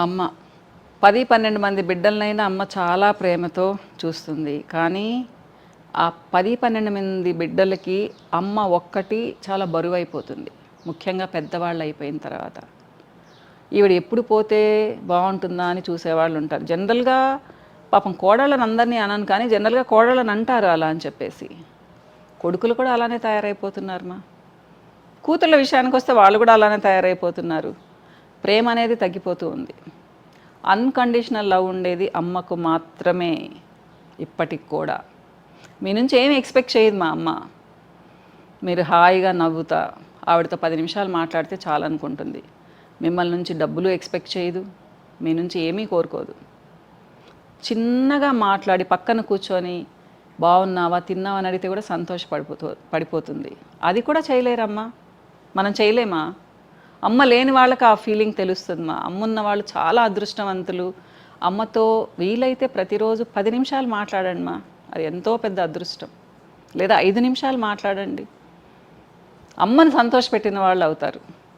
అమ్మ. పది పన్నెండు మంది బిడ్డలనైనా అమ్మ చాలా ప్రేమతో చూస్తుంది. కానీ ఆ పది పన్నెండు మంది బిడ్డలకి అమ్మ ఒక్కటి చాలా బరువు అయిపోతుంది ముఖ్యంగా పెద్దవాళ్ళు అయిపోయిన తర్వాత. ఈవిడ ఎప్పుడు పోతే బాగుంటుందా అని చూసేవాళ్ళు ఉంటారు. జనరల్గా పాపం కోడళ్ళని అందరినీ అనను కానీ జనరల్గా కోడళ్ళని అంటారు అలా అని చెప్పేసి. కొడుకులు కూడా అలానే తయారైపోతున్నారు మా. కూతుళ్ళ విషయానికి వస్తే వాళ్ళు కూడా అలానే తయారైపోతున్నారు. ప్రేమ అనేది తగ్గిపోతూ ఉంది. అన్కండిషనల్ లవ్ ఉండేది అమ్మకు మాత్రమే ఇప్పటికి కూడా. మీ నుంచి ఏమి ఎక్స్పెక్ట్ చేయదు మా అమ్మ. మీరు హాయిగా నవ్వుతా ఆవిడతో పది నిమిషాలు మాట్లాడితే చాలనుకుంటుంది. మిమ్మల్ని నుంచి డబ్బులు ఎక్స్పెక్ట్ చేయదు మీ నుంచి ఏమీ కోరుకోదు. చిన్నగా మాట్లాడి పక్కన కూర్చొని బాగున్నావా తిన్నావా అని అడిగితే కూడా సంతోషపడిపోతూ పడిపోతుంది. అది కూడా చేయలేరమ్మా. మనం చేయలేమా? అమ్మ లేని వాళ్ళకి ఆ ఫీలింగ్ తెలుస్తుంది మా. అమ్మ ఉన్న వాళ్ళు చాలా అదృష్టవంతులు. అమ్మతో వీలైతే ప్రతిరోజు పది నిమిషాలు మాట్లాడండి మా. అది ఎంతో పెద్ద అదృష్టం. లేదా ఐదు నిమిషాలు మాట్లాడండి. అమ్మను సంతోషపెట్టిన వాళ్ళు అవుతారు.